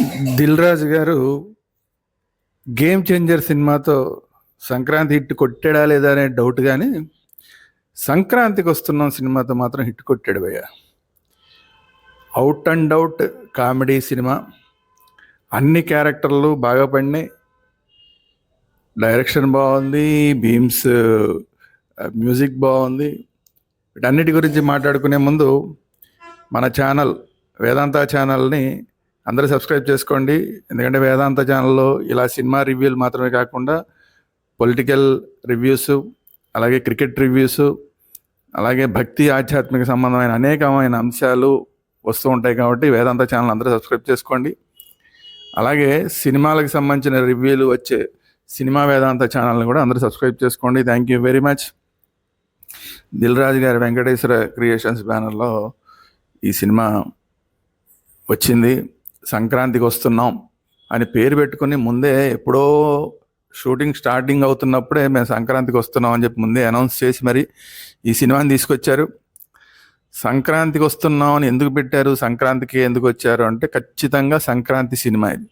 దిల్ రాజు గారు game changer సినిమాతో Sankranti hit కొట్టాడా లేదా అనే డౌట్ కానీ సంక్రాంతికి వస్తున్నాం సినిమాతో మాత్రం హిట్ కొట్టాడు భయ్య. Out and out comedy cinema. అన్ని క్యారెక్టర్లు బాగా పడినాయి. డైరెక్షన్ బాగుంది బీమ్స్ మ్యూజిక్ బాగుంది. వీటన్నిటి గురించి మాట్లాడుకునే ముందు మన ఛానల్ వేదాంత ఛానల్ని అందరూ సబ్స్క్రైబ్ చేసుకోండి. ఎందుకంటే వేదాంత ఛానల్లో ఇలా సినిమా రివ్యూలు మాత్రమే కాకుండా పొలిటికల్ రివ్యూస్ అలాగే క్రికెట్ రివ్యూస్ అలాగే భక్తి ఆధ్యాత్మిక సంబంధమైన అనేకమైన అంశాలు వస్తూ ఉంటాయి కాబట్టి వేదాంత ఛానల్ అందరూ సబ్స్క్రైబ్ చేసుకోండి. అలాగే సినిమాలకు సంబంధించిన రివ్యూలు వచ్చే సినిమా వేదాంత ఛానల్ని కూడా అందరూ సబ్స్క్రైబ్ చేసుకోండి. Thank you very much. Dil Raju గారి వెంకటేశ్వర క్రియేషన్స్ బ్యానర్లో ఈ సినిమా వచ్చింది. సంక్రాంతికి వస్తున్నాం అని పేరు పెట్టుకుని ముందే ఎప్పుడో షూటింగ్ స్టార్టింగ్ అవుతున్నప్పుడే మేము సంక్రాంతికి వస్తున్నాం అని చెప్పి ముందే అనౌన్స్ చేసి మరి ఈ సినిమాని తీసుకొచ్చారు. సంక్రాంతికి వస్తున్నాం అని ఎందుకు పెట్టారు? సంక్రాంతికి ఎందుకు వచ్చారు? అంటే ఖచ్చితంగా సంక్రాంతి సినిమా ఇది.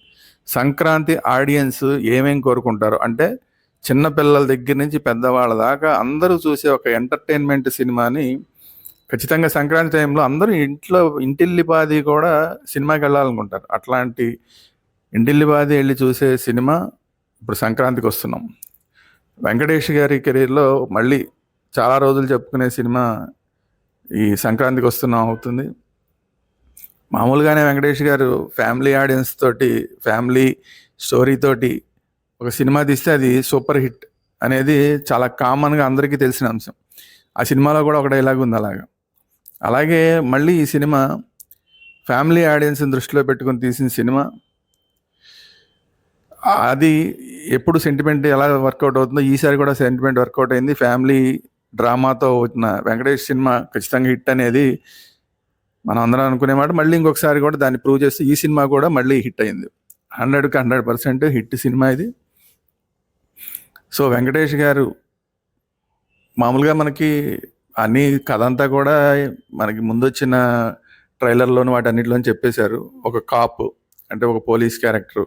సంక్రాంతి ఆడియన్స్ ఏమేం కోరుకుంటారు? అంటే చిన్నపిల్లల దగ్గర నుంచి పెద్దవాళ్ళ దాకా అందరూ చూసే ఒక ఎంటర్టైన్మెంట్ సినిమాని ఖచ్చితంగా సంక్రాంతి టైంలో అందరూ ఇంట్లో ఇంటిల్లిపాది కూడా సినిమాకి వెళ్ళాలనుకుంటారు. అట్లాంటి ఇంటిల్లిపాది వెళ్ళి చూసే సినిమా ఇప్పుడు సంక్రాంతికి వస్తున్నాం. వెంకటేష్ గారి కెరీర్లో మళ్ళీ చాలా రోజులు చెప్పుకునే సినిమా ఈ సంక్రాంతికి వస్తున్నాం అవుతుంది. మామూలుగానే వెంకటేష్ గారు ఫ్యామిలీ ఆడియన్స్ తోటి ఫ్యామిలీ స్టోరీతోటి ఒక సినిమా తీస్తే అది సూపర్ హిట్ అనేది చాలా కామన్గా అందరికీ తెలిసిన అంశం. ఆ సినిమాలో కూడా ఒక డైలాగ్ ఉంది అలాగా. అలాగే మళ్ళీ ఈ సినిమా ఫ్యామిలీ ఆడియన్స్ని దృష్టిలో పెట్టుకొని తీసిన సినిమా. అది ఎప్పుడు సెంటిమెంట్ ఎలా వర్కౌట్ అవుతుందో ఈసారి కూడా సెంటిమెంట్ వర్కౌట్ అయింది. ఫ్యామిలీ డ్రామాతో వచ్చిన వెంకటేష్ సినిమా ఖచ్చితంగా హిట్ అనేది మనం అందరం అనుకునేమాట మళ్ళీ ఇంకొకసారి కూడా దాన్ని ప్రూవ్ చేస్తే ఈ సినిమా కూడా మళ్ళీ హిట్ అయింది. హండ్రెడ్కి హండ్రెడ్ పర్సెంట్ హిట్ సినిమా ఇది. సో వెంకటేష్ గారు మామూలుగా మనకి అన్ని కథ అంతా కూడా మనకి ముందు వచ్చిన ట్రైలర్లోను వాటన్నిటిలో చెప్పేశారు. ఒక కాపు అంటే ఒక పోలీస్ క్యారెక్టర్.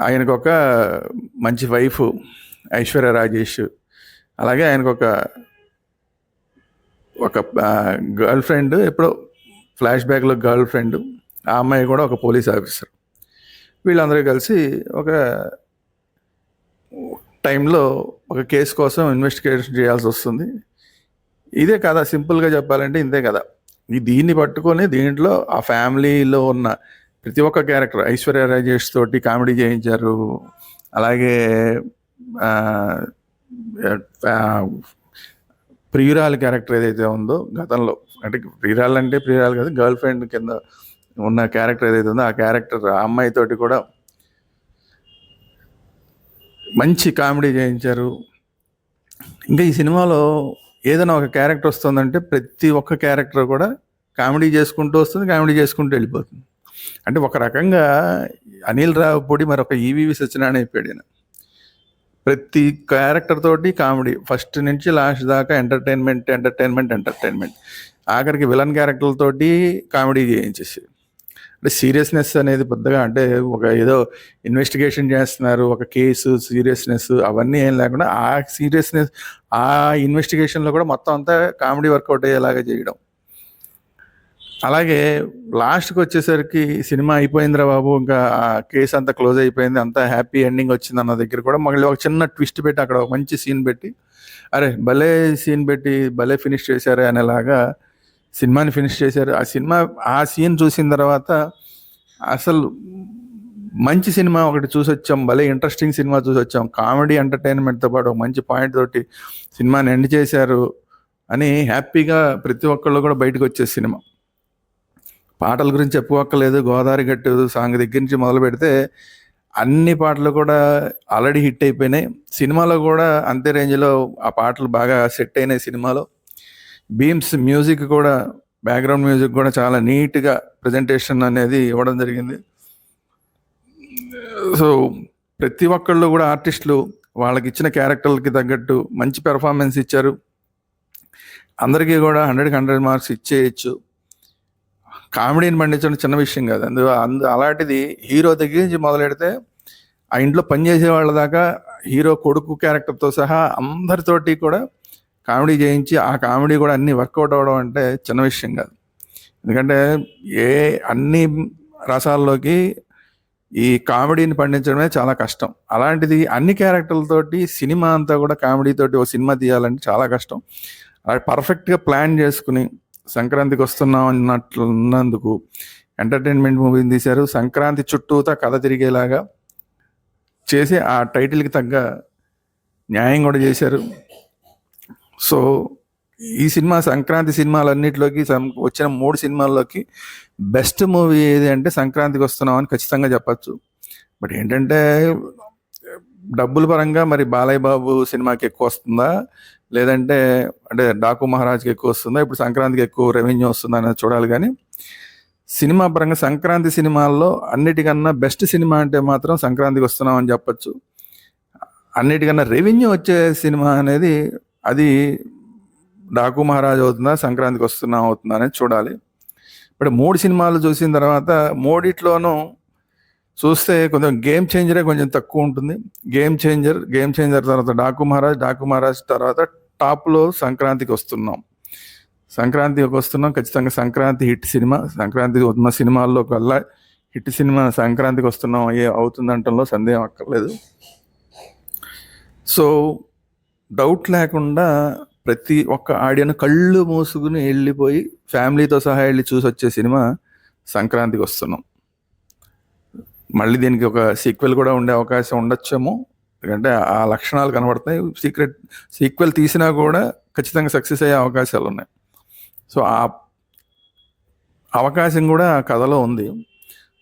ఆయనకు ఒక మంచి వైఫ్ ఐశ్వర్య రాజేష్. అలాగే ఆయనకు ఒక ఒక గర్ల్ ఫ్రెండ్ ఎప్పుడో ఫ్లాష్ బ్యాక్లో గర్ల్ ఫ్రెండ్. ఆ అమ్మాయి కూడా ఒక పోలీస్ ఆఫీసర్. వీళ్ళందరూ కలిసి ఒక టైంలో ఒక కేసు కోసం ఇన్వెస్టిగేషన్ చేయాల్సి వస్తుంది ఇదే కదా సింపుల్గా చెప్పాలంటే ఇంతే కదా. ఈ దీన్ని పట్టుకొని దీంట్లో ఆ ఫ్యామిలీలో ఉన్న ప్రతి ఒక్క క్యారెక్టర్ ఐశ్వర్య రాజేష్ తోటి కామెడీ చేయించారు. అలాగే ఆ, ప్రియురాలు క్యారెక్టర్ ఏదైతే ఉందో గతంలో అంటే ప్రియురాలు అంటే ప్రియురాలు కాదు గర్ల్ ఫ్రెండ్ కింద ఉన్న క్యారెక్టర్ ఏదైతే ఉందో ఆ క్యారెక్టర్ ఆ అమ్మాయితోటి కూడా మంచి కామెడీ చేయించారు. ఇంకా ఈ సినిమాలో ఏదైనా ఒక క్యారెక్టర్ వస్తుందంటే ప్రతి ఒక్క క్యారెక్టర్ కూడా కామెడీ చేసుకుంటూ వస్తుంది కామెడీ చేసుకుంటూ వెళ్ళిపోతుంది. అంటే ఒక రకంగా అనిల్ రావుపూడి మరొక ఈవీవి సత్యనారాయణ అయిపోయాడు ఈయన. ప్రతి క్యారెక్టర్ తోటి కామెడీ ఫస్ట్ నుంచి లాస్ట్ దాకా ఎంటర్టైన్మెంట్ ఎంటర్టైన్మెంట్ ఎంటర్టైన్మెంట్. ఆఖరికి విలన్ క్యారెక్టర్లతోటి కామెడీ చేయించేసి అంటే సీరియస్నెస్ అనేది పెద్దగా అంటే ఒక ఏదో ఇన్వెస్టిగేషన్ చేస్తున్నారు ఒక కేసు సీరియస్నెస్ అవన్నీ ఏం లేకుండా ఆ సీరియస్నెస్ ఆ ఇన్వెస్టిగేషన్లో కూడా మొత్తం అంతా కామెడీ వర్కౌట్ అయ్యేలాగా చేయడం. అలాగే లాస్ట్కి వచ్చేసరికి సినిమా అయిపోయిందిరా బాబు ఇంకా ఆ కేసు అంతా క్లోజ్ అయిపోయింది అంతా హ్యాపీ ఎండింగ్ వచ్చింది అన్న దగ్గర కూడా మళ్ళీ ఒక చిన్న ట్విస్ట్ పెట్టి అక్కడ ఒక మంచి సీన్ పెట్టి అరే భలే సీన్ పెట్టి భలే ఫినిష్ చేశారే అనేలాగా సినిమాని ఫినిష్ చేశారు. ఆ సినిమా ఆ సీన్ చూసిన తర్వాత అసలు మంచి సినిమా ఒకటి చూసి వచ్చాం భలే ఇంట్రెస్టింగ్ సినిమా చూసి వచ్చాం కామెడీ ఎంటర్టైన్మెంట్తో పాటు ఒక మంచి పాయింట్ తోటి సినిమాని ఎండ్ చేశారు అని హ్యాపీగా ప్రతి ఒక్కళ్ళు కూడా బయటకు వచ్చే సినిమా. పాటల గురించి చెప్పుకోక్కర్లేదు గోదావరి గట్టు సాంగ్ దగ్గర నుంచి మొదలు పెడితే అన్ని పాటలు కూడా ఆల్రెడీ హిట్ అయిపోయినాయి. సినిమాలో కూడా అంతే రేంజ్లో ఆ పాటలు బాగా సెట్ అయినాయి సినిమాలో. బీమ్స్ మ్యూజిక్ కూడా బ్యాక్గ్రౌండ్ మ్యూజిక్ కూడా చాలా నీట్గా ప్రజెంటేషన్ అనేది ఇవ్వడం జరిగింది. సో ప్రతి ఒక్కళ్ళు కూడా ఆర్టిస్టులు వాళ్ళకి ఇచ్చిన క్యారెక్టర్లకి తగ్గట్టు మంచి పెర్ఫార్మెన్స్ ఇచ్చారు. అందరికీ కూడా హండ్రెడ్కి హండ్రెడ్ మార్క్స్ ఇచ్చేయచ్చు. కామెడీని పండించడం చిన్న విషయం కాదు. అందు అందు అలాంటిది హీరో దగ్గర నుంచి మొదలెడితే ఆ ఇంట్లో పనిచేసే వాళ్ళ దాకా హీరో కొడుకు క్యారెక్టర్తో సహా అందరితోటి కూడా కామెడీ చేయించి ఆ కామెడీ కూడా అన్ని వర్కౌట్ అవ్వడం అంటే చిన్న విషయం కాదు. ఎందుకంటే ఏ అన్ని రసాల్లోకి ఈ కామెడీని పండించడమే చాలా కష్టం. అలాంటిది అన్ని క్యారెక్టర్లతోటి సినిమా అంతా కూడా కామెడీతోటి ఓ సినిమా తీయాలంటే చాలా కష్టం. అలా పర్ఫెక్ట్గా ప్లాన్ చేసుకుని సంక్రాంతికి వస్తున్నాం అన్నట్లు ఉన్నందుకు ఎంటర్టైన్మెంట్ మూవీని తీశారు. సంక్రాంతి చుట్టూతా కథ తిరిగేలాగా చేసి ఆ టైటిల్కి తగ్గ న్యాయం కూడా చేశారు. సో ఈ సినిమా సంక్రాంతి సినిమాలన్నిటిలోకి సం- వచ్చిన మూడు సినిమాల్లోకి బెస్ట్ మూవీ ఏది అంటే సంక్రాంతికి వస్తున్నాం అని ఖచ్చితంగా చెప్పచ్చు. బట్ ఏంటంటే డబ్బుల పరంగా మరి బాలయ్య బాబు సినిమాకి ఎక్కువ వస్తుందా? లేదంటే అంటే డాకు మహారాజ్కి ఎక్కువ వస్తుందా? ఇప్పుడు సంక్రాంతికి ఎక్కువ రెవెన్యూ వస్తుందా అనేది చూడాలి కానీ సినిమా పరంగా సంక్రాంతి సినిమాల్లో అన్నిటికన్నా బెస్ట్ సినిమా అంటే మాత్రం సంక్రాంతికి వస్తున్నాం అని చెప్పచ్చు. అన్నిటికన్నా రెవెన్యూ వచ్చే సినిమా అనేది అది డాకు మహారాజ్ అవుతుందా సంక్రాంతికి వస్తున్నా అవుతుందా అనేది చూడాలి. ఇప్పుడు మూడు సినిమాలు చూసిన తర్వాత మూడిట్లోనూ చూస్తే కొంచెం గేమ్ చేంజరే కొంచెం తక్కువ ఉంటుంది. గేమ్ చేంజర్ గేమ్ చేంజర్ తర్వాత డాకు మహారాజ్ డాకు మహారాజ్ తర్వాత టాప్లో సంక్రాంతికి వస్తున్నాం. సంక్రాంతికి వస్తున్నాం ఖచ్చితంగా సంక్రాంతి హిట్ సినిమా సంక్రాంతికి ఉన్న సినిమాల్లో కల్లా హిట్ సినిమా సంక్రాంతికి వస్తున్నాం ఏ అవుతుందంటంలో సందేహం అక్కర్లేదు. సో డౌట్ లేకుండా ప్రతి ఒక్క ఆడియన్ కళ్ళు మూసుకుని వెళ్ళిపోయి ఫ్యామిలీతో సహా వెళ్ళి చూసి వచ్చే సినిమా సంక్రాంతికి వస్తున్నాం. మళ్ళీ దీనికి ఒక సీక్వెల్ కూడా ఉండే అవకాశం ఉండొచ్చేమో. ఎందుకంటే ఆ లక్షణాలు కనబడుతున్నాయి. సీక్రెట్ సీక్వెల్ తీసినా కూడా ఖచ్చితంగా సక్సెస్ అయ్యే అవకాశాలు ఉన్నాయి. సో ఆ అవకాశం కూడా ఆ కథలో ఉంది.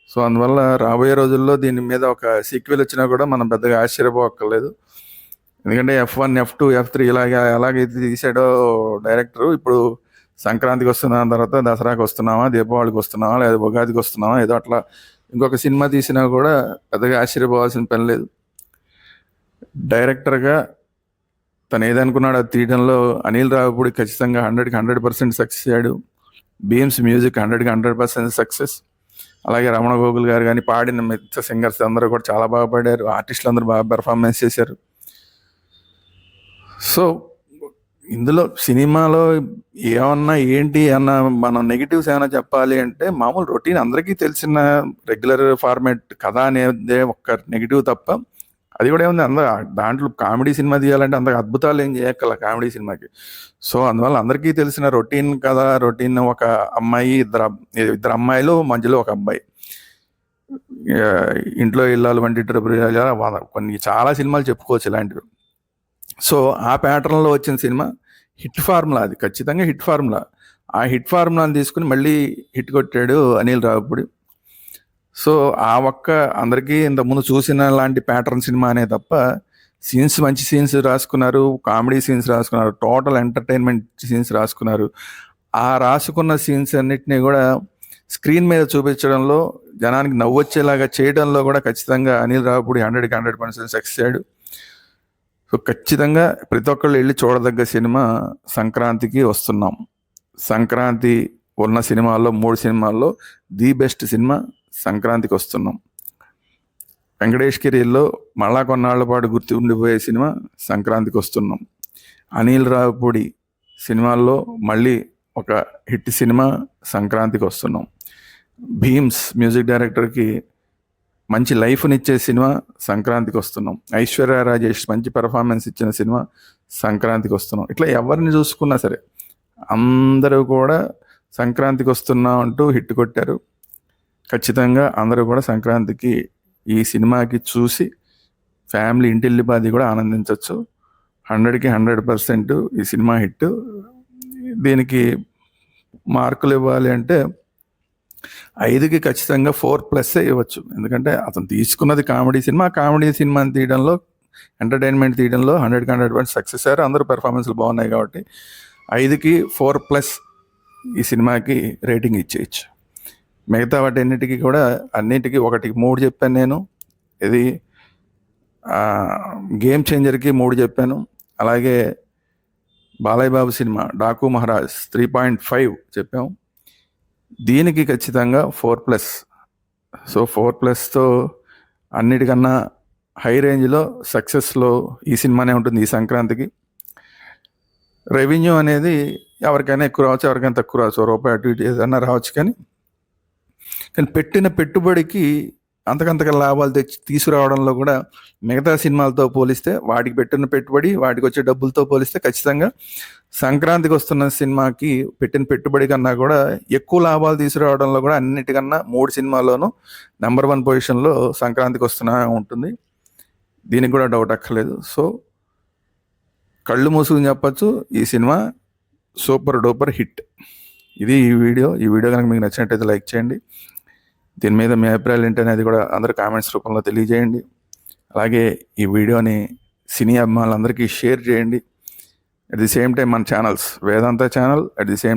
సో అందువల్ల రాబోయే రోజుల్లో దీని మీద ఒక సీక్వెల్ వచ్చినా కూడా మనం పెద్దగా ఆశ్చర్యపోక్కర్లేదు. ఎందుకంటే F one F two F three ఇలాగ ఎలాగైతే తీసాడో డైరెక్టర్ ఇప్పుడు సంక్రాంతికి వస్తున్నా తర్వాత దసరాకి వస్తున్నామా దీపావళికి వస్తున్నామా లేదా ఉగాదికి వస్తున్నామా ఏదో అట్లా ఇంకొక సినిమా తీసినా కూడా పెద్దగా ఆశ్చర్యపోవాల్సిన పని లేదు. డైరెక్టర్గా తను ఏదనుకున్నాడో అది తీయడంలో అనిల్ రావుపూడి ఖచ్చితంగా హండ్రెడ్కి హండ్రెడ్ పర్సెంట్ సక్సెస్ అయ్యాడు. బీఎంస్ మ్యూజిక్ హండ్రెడ్కి హండ్రెడ్ పర్సెంట్ సక్సెస్. అలాగే రమణ గోగుల్ గారు కానీ పాడిన మిగతా సింగర్స్ అందరూ కూడా చాలా బాగా పాడారు. ఆర్టిస్టులు అందరూ బాగా పెర్ఫార్మెన్స్ చేశారు. సో ఇందులో సినిమాలో ఏమన్నా ఏంటి అన్న మనం నెగిటివ్స్ ఏమైనా చెప్పాలి అంటే మామూలు రొటీన్ అందరికీ తెలిసిన రెగ్యులర్ ఫార్మాట్ కథ అనేదే ఒక్క నెగిటివ్ తప్ప అది కూడా ఏముంది అందరూ దాంట్లో కామెడీ సినిమా తీయాలంటే అంత అద్భుతాలు ఏం చేయక్కల కామెడీ సినిమాకి. సో అందువల్ల అందరికీ తెలిసిన రొటీన్ కథ రొటీన్ ఒక అమ్మాయి ఇద్దరు ఇద్దరు అమ్మాయిలు మధ్యలో ఒక అబ్బాయి. ఇంట్లో ఇల్లాలు వంటి కొన్ని చాలా సినిమాలు చెప్పుకోవచ్చు ఇలాంటివి. సో ఆ ప్యాటర్న్లో వచ్చిన సినిమా హిట్ ఫార్ములా అది ఖచ్చితంగా హిట్ ఫార్ములా. ఆ హిట్ ఫార్ములాని తీసుకుని మళ్ళీ హిట్ కొట్టాడు అనిల్ రావుపూడి. సో ఆ ఒక్క అందరికీ ఇంతకుముందు చూసిన లాంటి ప్యాటర్న్ సినిమా అనే తప్ప సీన్స్ మంచి సీన్స్ రాసుకున్నారు కామెడీ సీన్స్ రాసుకున్నారు టోటల్ ఎంటర్టైన్మెంట్ సీన్స్ రాసుకున్నారు. ఆ రాసుకున్న సీన్స్ అన్నిటినీ కూడా స్క్రీన్ మీద చూపించడంలో జనానికి నవ్వొచ్చేలాగా చేయడంలో కూడా ఖచ్చితంగా అనిల్ రావుపూడి హండ్రెడ్కి హండ్రెడ్ పర్సెంట్ సక్సెస్ అయ్యాడు. సో ఖచ్చితంగా ప్రతి ఒక్కళ్ళు వెళ్ళి చూడదగ్గ సినిమా సంక్రాంతికి వస్తున్నాం. సంక్రాంతి ఉన్న సినిమాల్లో మూడు సినిమాల్లో ది బెస్ట్ సినిమా సంక్రాంతికి వస్తున్నాం. వెంకటేష్ కెరీర్లో మళ్ళా కొన్నాళ్ళ పాటు గుర్తు ఉండిపోయే సినిమా సంక్రాంతికి వస్తున్నాం. అనిల్ రావుపూడి సినిమాల్లో మళ్ళీ ఒక హిట్ సినిమా సంక్రాంతికి వస్తున్నాం. భీమ్స్ మ్యూజిక్ డైరెక్టర్కి మంచి లైఫ్నిచ్చే సినిమా సంక్రాంతికి వస్తున్నాం. ఐశ్వర్య రాజేష్ మంచి పెర్ఫార్మెన్స్ ఇచ్చిన సినిమా సంక్రాంతికి వస్తున్నాం. ఇట్లా ఎవరిని చూసుకున్నా సరే అందరూ కూడా సంక్రాంతికి వస్తున్నాం అంటూ హిట్ కొట్టారు. ఖచ్చితంగా అందరూ కూడా సంక్రాంతికి ఈ సినిమాకి చూసి ఫ్యామిలీ ఇంటిల్లిపాది కూడా ఆనందించవచ్చు హండ్రెడ్కి హండ్రెడ్ పర్సెంట్ ఈ సినిమా హిట్. దీనికి మార్కులు ఇవ్వాలి అంటే ఐదుకి ఖచ్చితంగా ఫోర్ ప్లస్ ఇవ్వచ్చు. ఎందుకంటే అతను తీసుకున్నది కామెడీ సినిమా కామెడీ సినిమాని తీయడంలో ఎంటర్టైన్మెంట్ తీయడంలో హండ్రెడ్కి హండ్రెడ్ పర్సెంట్ సక్సెస్ అయ్యారు. అందరూ పెర్ఫార్మెన్స్లు బాగున్నాయి కాబట్టి ఐదుకి ఫోర్ ప్లస్ ఈ సినిమాకి రేటింగ్ ఇచ్చేయచ్చు. మిగతా వాటి అన్నిటికీ కూడా అన్నిటికీ ఒకటికి మూడు చెప్పాను నేను. ఇది గేమ్ చేంజర్కి మూడు చెప్పాను. అలాగే Balayya Babu cinema Daaku Maharaj three point five చెప్పాము దీనికి ఖచ్చితంగా ఫోర్ ప్లస్. సో ఫోర్ ప్లస్తో అన్నిటికన్నా హై రేంజ్లో సక్సెస్లో ఈ సినిమానే ఉంటుంది ఈ సంక్రాంతికి. రెవెన్యూ అనేది ఎవరికైనా ఎక్కువ రావచ్చు ఎవరికైనా తక్కువ రావచ్చు. రూపాయి అటు ఇటు ఏదైనా రావచ్చు కానీ కానీ పెట్టిన పెట్టుబడికి అంతకంతగా లాభాలు తెచ్చి తీసుకురావడంలో కూడా మిగతా సినిమాలతో పోలిస్తే వాటికి పెట్టిన పెట్టుబడి వాటికి వచ్చే డబ్బులతో పోలిస్తే ఖచ్చితంగా సంక్రాంతికి వస్తున్న సినిమాకి పెట్టిన పెట్టుబడి కన్నా కూడా ఎక్కువ లాభాలు తీసుకురావడంలో కూడా అన్నిటికన్నా మూడు సినిమాల్లోనూ నెంబర్ వన్ పొజిషన్లో సంక్రాంతికి వస్తున్నా ఉంటుంది. దీనికి కూడా డౌట్ అక్కర్లేదు. సో కళ్ళు మూసుకుని చెప్పచ్చు. ఈ సినిమా సూపర్ డూపర్ హిట్. ఇది ఈ వీడియో. ఈ వీడియో కనుక మీకు నచ్చినట్టయితే లైక్ చేయండి. దీని మీద మీ అభిప్రాయాలు ఏంటనేది కూడా అందరూ కామెంట్స్ రూపంలో తెలియజేయండి. అలాగే ఈ వీడియోని సినీ అభిమానులందరికీ షేర్ చేయండి. అట్ ది సేమ్ టైం మన channels Vedanta channel at the same